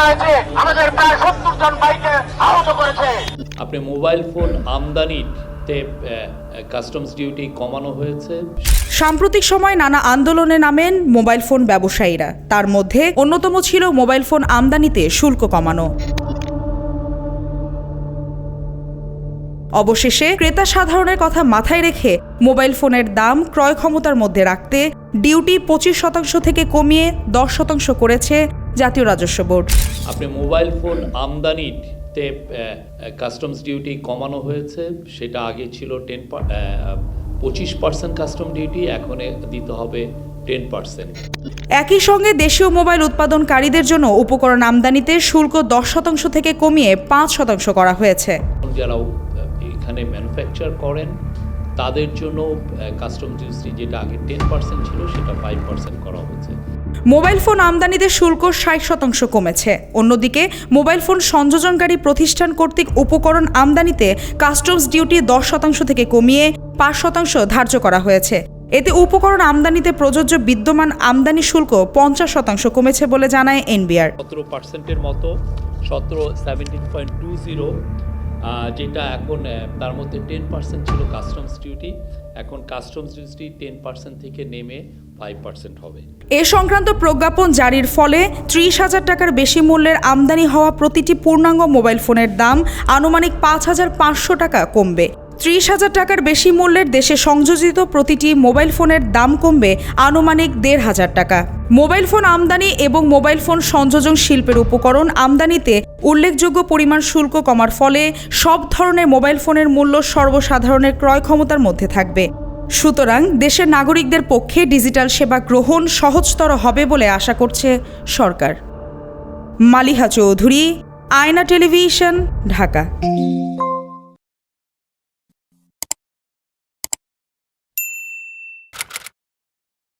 হয়েছে আমাদের প্রায় সত্তর জন ভাইকে আহত করেছে। আপনি মোবাইল ফোন আমদানিতে কাস্টমস ডিউটি কমানো হয়েছে। সাম্প্রতিক সময় নানা আন্দোলনে নামেন মোবাইল ফোন ব্যবসায়ীরা। তার মধ্যে অন্যতম ছিল মোবাইল ফোন আমদানিতে শুল্ক কমানো। অবশেষে ক্রেতা সাধারণের কথা মাথায় রেখে মোবাইল ফোনের দাম ক্রয় ক্ষমতার মধ্যে রাখতে ডিউটি পঁচিশ শতাংশ থেকে কমিয়ে দশ শতাংশ করেছে জাতীয় রাজস্ব বোর্ড। আপনি মোবাইল ফোন আমদানিতে কাস্টমস ডিউটি কমানো হয়েছে সেটা আগে ছিল টেন পঁচিশ পার্সেন্ট কাস্টম ডিউটি এখন দিতে হবে টেন পার্সেন্ট একই সঙ্গে দেশীয় মোবাইল উৎপাদনকারীদের জন্য উপকরণ আমদানিতে শুল্ক দশ শতাংশ থেকে কমিয়ে পাঁচ শতাংশ করা হয়েছে। যারা এখানে ম্যানুফ্যাকচার করেন তাদের জন্য কাস্টম ডিউটি যেটা আগে টেন পার্সেন্ট ছিল সেটা ফাইভ পার্সেন্ট করা হয়েছে। মোবাইল ফোন আমদানিতে শুল্ক ষাট শতাংশ কমেছে। অন্যদিকে, মোবাইল ফোন সংযোজনকারী প্রতিষ্ঠান কর্তৃক উপকরণ আমদানিতে কাস্টমস ডিউটি দশ শতাংশ থেকে কমিয়ে পাঁচ শতাংশ ধার্য করা হয়েছে। এতে উপকরণ আমদানিতে প্রযোজ্য বিদ্যমান আমদানি শুল্ক পঞ্চাশ শতাংশ কমেছে বলে জানায় এনবিআর। সতেরো পার্সেন্টের মতো, সতেরো সেভেন্টিন পয়েন্ট টু জিরো যেটা এখন তার মধ্যে টেন পার্সেন্ট ছিল কাস্টমস ডিউটি এখন কাস্টমস ডিউটি টেন পার্সেন্ট থেকে নেমে ফাইভ পার্সেন্ট হবে। এ সংক্রান্ত প্রজ্ঞাপন জারির ফলে ত্রিশ হাজার টাকার বেশি মূল্যের আমদানি হওয়া প্রতিটি পূর্ণাঙ্গ মোবাইল ফোনের দাম আনুমানিক পাঁচ হাজার পাঁচশো টাকা কমবে। ত্রিশ হাজার টাকার বেশি মূল্যের দেশে সংযোজিত প্রতিটি মোবাইল ফোনের দাম কমবে আনুমানিক দেড় হাজার টাকা। মোবাইল ফোন আমদানি এবং মোবাইল ফোন সংযোজন শিল্পের উপকরণ আমদানিতে উল্লেখযোগ্য পরিমাণ শুল্ক কমার ফলে সব ধরনের মোবাইল ফোনের মূল্য সর্বসাধারণের ক্রয় ক্ষমতার মধ্যে থাকবে। সুতরাং দেশের নাগরিকদের পক্ষে ডিজিটাল সেবা গ্রহণ সহজতর হবে বলে আশা করছে সরকার। মালিহা চৌধুরী, আয়না টেলিভিশন, ঢাকা।